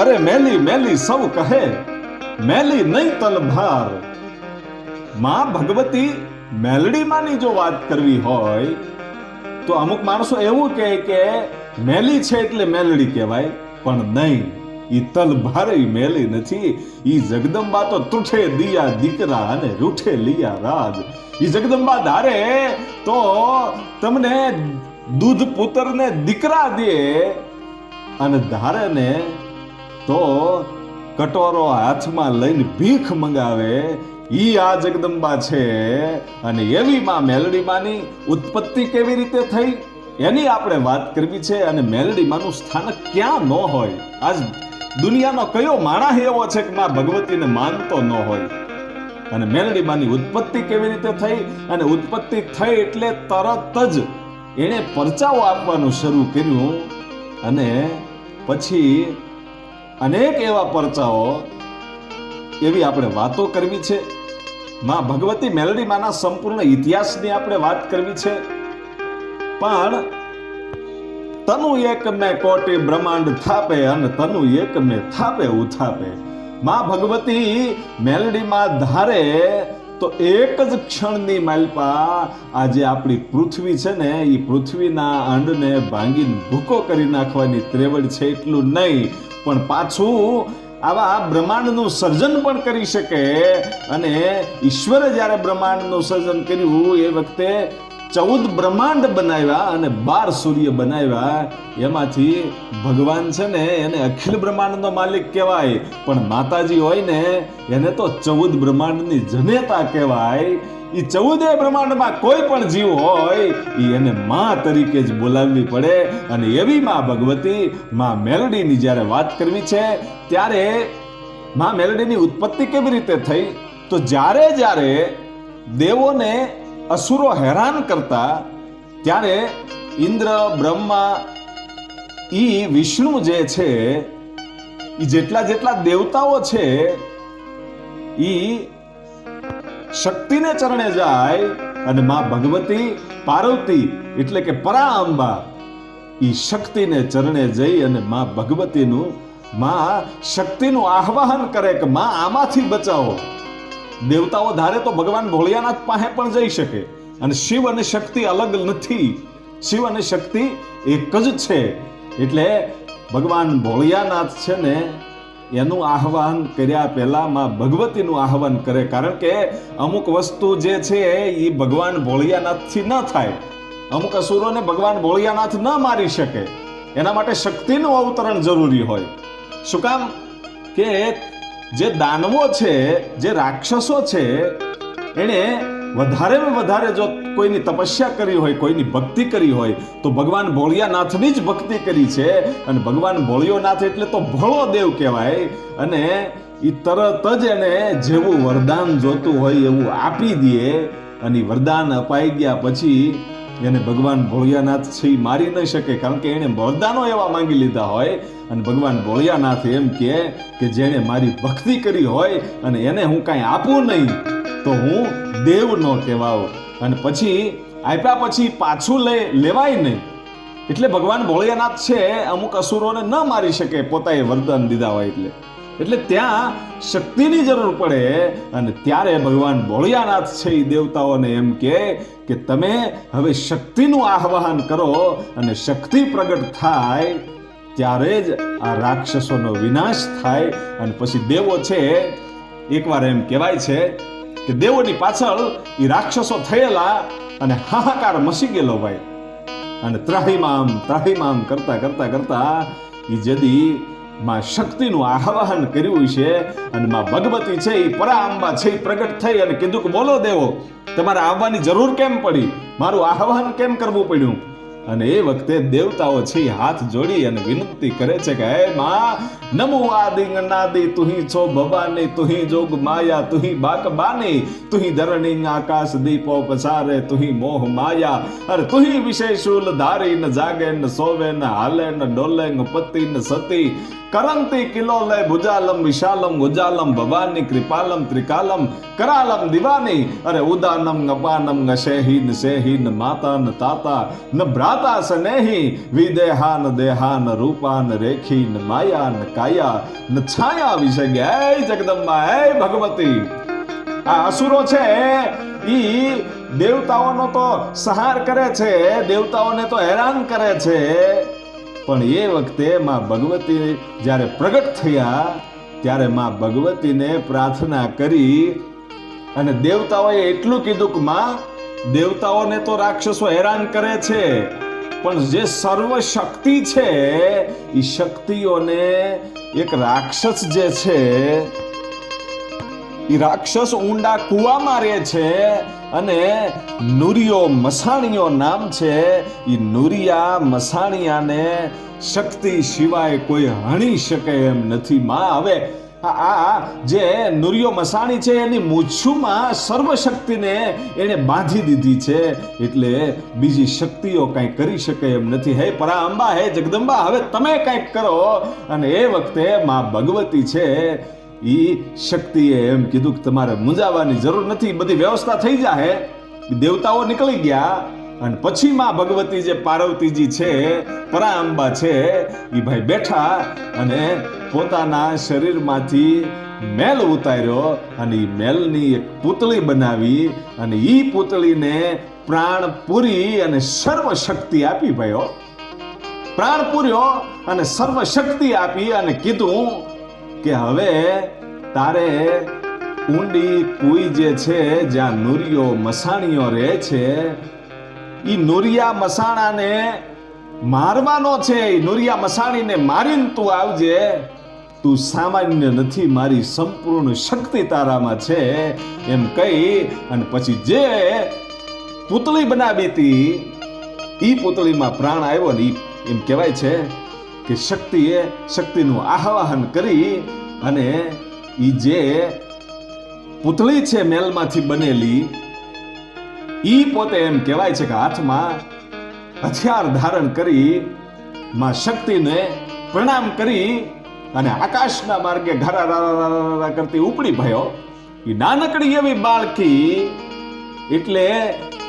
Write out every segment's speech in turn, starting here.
અરે મેલી મેલી, સૌ કહે, મેલી નહીં તલભાર. માં ભગવતી મેલડીમાંની જો વાત કરવી હોય, તો અમુક માણસો એવું કહે કે મેલી છે એટલે મેલડી કહેવાય, પણ નહીં, ઈ તલભારે મેલી નથી. ઈ જગદંબા તો તૂઠે દિયા દીકરા અને રૂઠે લિયા રાજ. ઈ જગદંબા ધારે તો તમને દૂધ પુત્રને દીકરા દે અને ધારે ને તો કટોરો હાથમાં લઈને ભીખ મંગાવે, ઈ આ જગદંબા છે. અને એવી માં મેલડી ઉત્પત્તિ કેવી રીતે થઈ? એની આપણે વાત કરવી છે અને મેલડી માનું સ્થાનક ક્યાં ન હોય? આજ દુનિયાનો કયો માણસ એવો છે કે માં ભગવતીને માનતો ન હોય? અને મેલડી માની ઉત્પત્તિ કેવી રીતે થઈ? અને ઉત્પત્તિ થઈ એટલે તરત જ એણે પરચાઓ આપવાનું શરૂ કર્યું. અને પછી અનેક એવા પરચાઓ એવી આપણે વાતો કરવી છે. માં ભગવતી મેલડી માના સંપૂર્ણ ઇતિહાસની આપણે વાત કરવી છે. પણ તનુ એક મે કોટી બ્રહ્માંડ થાપે અને તનુ એક મે થાપે, ઉથાપે. માં ભગવતી મેલડીમાં ધારે તો એક જ ક્ષણની માલપા આજે આપણી પૃથ્વી છે ને એ પૃથ્વીના અંડને ભાંગીને ભૂકો કરી નાખવાની ત્રેવડ છે, એટલું નહીં. પણ પાછું આવા બ્રહ્માંડનું સર્જન પણ કરી શકે. અને ઈશ્વરે જ્યારે બ્રહ્માંડનું સર્જન કર્યું એ વખતે ચૌદ બ્રહ્માંડ બનાવ્યા અને બાર સૂર્ય બનાવ્યા. એમાંથી ભગવાન છે ને એને અખિલ બ્રહ્માંડનો માલિક કહેવાય. પણ માતાજી હોય ને, એને તો ચૌદ બ્રહ્માંડની જનેતા કહેવાય. એ ચૌદે બ્રહ્માંડમાં કોઈ પણ જીવ હોય એ એને મા તરીકે જ બોલાવવી પડે. અને એવી માં ભગવતી માં મેલડીની જ્યારે વાત કરવી છે, ત્યારે માં મેલડીની ઉત્પત્તિ કેવી રીતે થઈ? તો જ્યારે જ્યારે દેવોને અસુરો હેરાન કરતા ત્યારે ઇન્દ્ર, બ્રહ્મા એ વિષ્ણુ જે છે એ જેટલા જેટલા દેવતાઓ છે એ શક્તિને ચરણે જાય અને માં ભગવતી પાર્વતી એટલે કે પરા અંબા એ શક્તિને ચરણે જઈ અને માં ભગવતીનું, માં શક્તિનું આહ્વાન કરે કે માં આમાંથી બચાવો. દેવતાઓ ધારે તો ભગવાન ભોળિયાનાથ પાસે પણ જઈ શકે. અને શિવ અને શક્તિ અલગ નથી. શિવ અને શક્તિ એક જ છે. એટલે ભગવાન ભોળિયાનાથ છે ને, એનું આહવાન કર્યા પહેલા માં ભગવતીનું આહવાન કરે. કારણ કે અમુક વસ્તુ જે છે એ ભગવાન ભોળિયાનાથથી ન થાય. અમુક અસુરોને ભગવાન ભોળિયાનાથ ન મારી શકે. એના માટે શક્તિનું અવતરણ જરૂરી હોય. શું કામ? કે જે દાનવો છે, જે રાક્ષસો છે, એણે વધારે વધારે જો કોઈની તપસ્યા કરી હોય, કોઈની ભક્તિ કરી હોય, તો ભગવાન ભોળિયાનાથની જ ભક્તિ કરી છે. અને ભગવાન ભોળિયોનાથ એટલે તો ભોળો દેવ કહેવાય. અને એ તરત જ એને જેવું વરદાન જોતું હોય એવું આપી દે. અને વરદાન અપાઈ ગયા પછી એને ભગવાન ભોળિયાનાથ છે એ મારી ન શકે, કારણ કે એણે વરદાનો એવા માંગી લીધા હોય. અને ભગવાન ભોળિયાનાથ એમ કહે કે જેણે મારી ભક્તિ કરી હોય અને એને હું કાંઈ આપું નહીં, તો હું દેવ ન કહેવાઉં. અને પછી આપ્યા પછી પાછું લે, લેવાય નહીં. એટલે ભગવાન ભોળિયાનાથ છે, અમુક અસુરોને ન મારી શકે પોતાએ વરદાન દીધા હોય એટલે. એટલે ત્યાં શક્તિની જરૂર પડે અને ત્યારે ભગવાન ભોળિયાનાથ છે એ દેવતાઓને એમ કે કે તમે હવે શક્તિનું આહ્વાન કરો અને શક્તિ પ્રગટ થાય ત્યારે જ આ રાક્ષસોનો વિનાશ થાય. અને પછી દેવો છે, એકવાર એમ કહેવાય છે કે દેવોની પાછળ એ રાક્ષસો થયેલા અને હાહાકાર મસી ગયેલો ભાઈ. અને ત્રાહીમામ ત્રાહીમામ કરતા કરતા કરતા એ જદી માં શક્તિનું આહ્વાન કર્યું છે અને માં ભગવતી છે એ પરાંબા છે પ્રગટ થઈ અને કીધું કે બોલો દેવો, તમારે આવવાની જરૂર કેમ પડી? મારું આહ્વાન કેમ કરવું પડ્યું? અને એ વખતે દેવતાઓ છે હાથ જોડી અને વિનંતી કરે છે કે, હે માં, નમો આદિ નાદી તુહી છો ભવાની, તુહી જોગ માયા, તુહી બાક બાની, તુહી ધરણી આકાશ દીપો પસારે, તુહી મોહ માયા, અરે તુહી વિશેષુલ ધારી ન જાગે ન સોવે ન હાલે ન ડોલે ન પતિ ન સતી કરંતી કિલોલે ભુજાલમ વિશાલમ ગુજાલમ ભવાની કૃપાલમ ત્રિકાલમ કરાલમ દિવાની અરે ઉદાનમ અપાનમ ન શેહી ન શેહી ન માતા ન તાતા ન ભ્રા માતા સ્નેહી વિદેહાન દેહાન રૂપાન રેખીન માયાન કાયા ન છાયા વિશે હે જગદંબા હે ભગવતી આ અસુરો છે ઈ દેવતાઓનો તો સહાર કરે છે દેવતાઓને તો હેરાન કરે છે પણ એ વખતે માં ભગવતી જ્યારે પ્રગટ થયા, ત્યારે માં ભગવતીને પ્રાર્થના કરી અને દેવતાઓએ એટલું કીધું કે, માં, દેવતાઓને તો રાક્ષસો હેરાન કરે છે, પણ જે સર્વ શક્તિ છે, એ શક્તિઓને એક રાક્ષસ જે છે, એ રાક્ષસ ઊંડા કૂવામાં રહે છે અને નુરિયો મસાણીયો નામ છે. એ નુરિયા મસાણીયાને શક્તિ સિવાય કોઈ હણી શકે એમ નથી. માં, હવે આ જે નુરિયો મસાણી છે, એની મૂછુમાં સર્વશક્તિને એને બાંધી દીધી છે. એટલે બીજી શક્તિઓ કાંઈ કરી શકે એમ નથી. હે પરાંબા હે જગદંબા, હવે તમે કંઈક કરો. અને એ વખતે માં ભગવતી છે ઈ શક્તિએ એમ કીધું કે તમારે મૂંઝાવાની જરૂર નથી, બધી વ્યવસ્થા થઈ જાહે. દેવતાઓ નીકળી ગયા અને પછી માં ભગવતી જે પાર્વતીજી છે, પરાંબા છે એ ભાઈ બેઠા અને પોતાના શરીરમાંથી મેલ ઉતાર્યો અને એ મેલની એક પૂતળી બનાવી અને ઈ પૂતળીને પ્રાણ પૂરી અને સર્વ શક્તિ આપી ભાઈઓ. પ્રાણ પૂર્યો અને સર્વ શક્તિ આપી અને કીધું કે હવે તારે ઊંડી કુઈ જે છે, જ્યાં નુરિયો મસાણીઓ રહે છે, ઈ નુરિયા મસાણાને મારવાનો છે, ઈ નુરિયા મસાણીને મારીને તું આવજે. તું સામાન્ય નથી, મારી સંપૂર્ણ શક્તિ તારામાં છે, એમ કહી અને પછી જે પૂતળી બનાવી હતી, ઈ પૂતળીમાં પ્રાણ આવ્યો ને એમ કહેવાય છે કે શક્તિએ શક્તિનું આહવાહન કરી અને એ જે પૂતળી છે મેલમાંથી બનેલી એ પોતે એમ કહેવાય છે કે હાથમાં હથિયાર ધારણ કરી, માં શક્તિને પ્રણામ કરી અને આકાશના માર્ગે ઘરા કરતી ઉપડી ભયો. એ નાનકડી એવી બાળકી, એટલે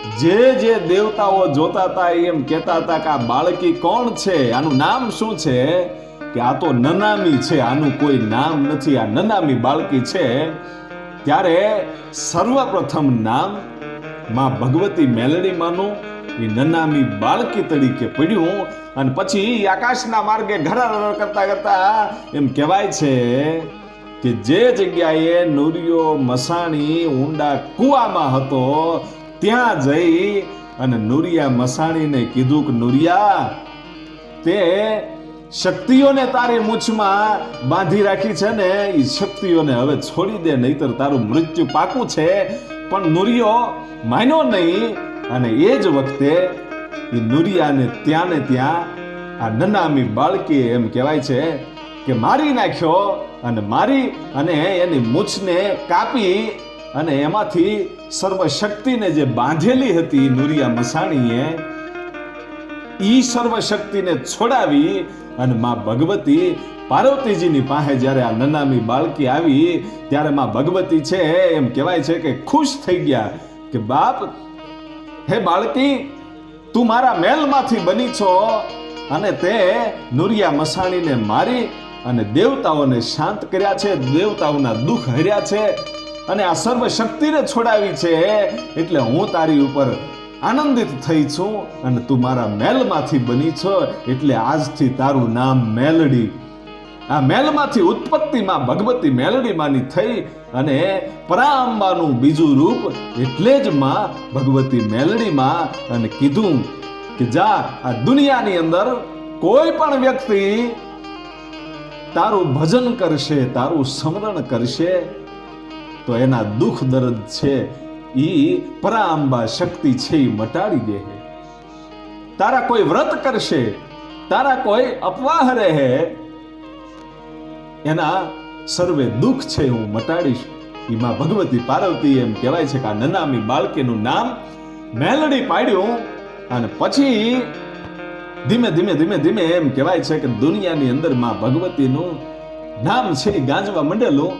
જે જે દેવતાઓ જોતા હતા એમ કહેતા હતા કે આ બાળકી કોણ છે? આનું નામ શું છે? કે આ તો નનામી છે, આનું કોઈ નામ નથી. આ નનામી બાળકી છે. ત્યારે સર્વપ્રથમ નામમાં ભગવતી મેલડીમાંનું એ નનામી બાળકી તરીકે પડ્યું અને પછી આકાશના માર્ગે ઘરા કરતા કરતા એમ કહેવાય છે કે જે જગ્યાએ નુરિયો મસાણી, ઊંડા કુવામાં હતો ત્યાં જઈ અને નુરિયા મસાણીને કીધું કે, નુરિયા, તે શક્તિઓને તારી મૂછમાં બાંધી રાખી છે ને એ શક્તિઓને હવે છોડી દે, નહીતર તારું મૃત્યુ પાકું છે. પણ નુરિયો માન્યો નહીં, અને એ જ વખતે એ નુરિયાને ત્યાં ને ત્યાં આ નનામી બાળકી એમ કહેવાય છે કે મારી નાખ્યો અને મારી અને એની મૂછને કાપી અને એમાંથી સર્વશક્તિને જે બાંધેલી હતી નુરિયા મસાણીએ, ઈ સર્વશક્તિને છોડાવી અને માં ભગવતી પાર્વતીજીની પાસે જ્યારે આ નનામી બાળકી આવી, ત્યારે માં ભગવતી છે, એમ કહેવાય છે કે ખુશ થઈ ગયા કે, બાપ, હે બાળકી, તું મારા મહેલમાંથી બની છો અને તે નુરિયા મસાણીને મારી અને દેવતાઓને શાંત કર્યા છે, દેવતાઓના દુઃખ હર્યા છે અને આ સર્વ શક્તિને છોડાવી છે, એટલે હું તારી ઉપર આનંદિત થઈ છું અને તું મારા મેલમાંથી બની છો, એટલે આજથી તારું નામ મેલડી. આ મેલમાંથી ઉત્પત્તિમાં ભગવતી મેલડીમાંની થઈ અને પરાંબાનું બીજું રૂપ એટલે જ માં ભગવતી મેલડીમાં અને કીધું કે જા, આ દુનિયાની અંદર કોઈ પણ વ્યક્તિ તારું ભજન કરશે, તારું સ્મરણ કરશે તો એના દુઃખ દર્દ છે એ પરાંબા શક્તિ છે એ મટાડી દે તારા કોઈ વ્રત કરશે, તારા કોઈ અપવાહ રહે, એના સર્વે દુઃખ છે હું મટાડીશ. એમાં ભગવતી પાર્વતી એમ કહેવાય છે કે આ નનામી બાળકીનું નામ મેલડી પાડ્યું અને પછી ધીમે ધીમે ધીમે ધીમે એમ કહેવાય છે કે દુનિયાની અંદરમાં ભગવતીનું નામ છે ગાંજવા મંડેલું.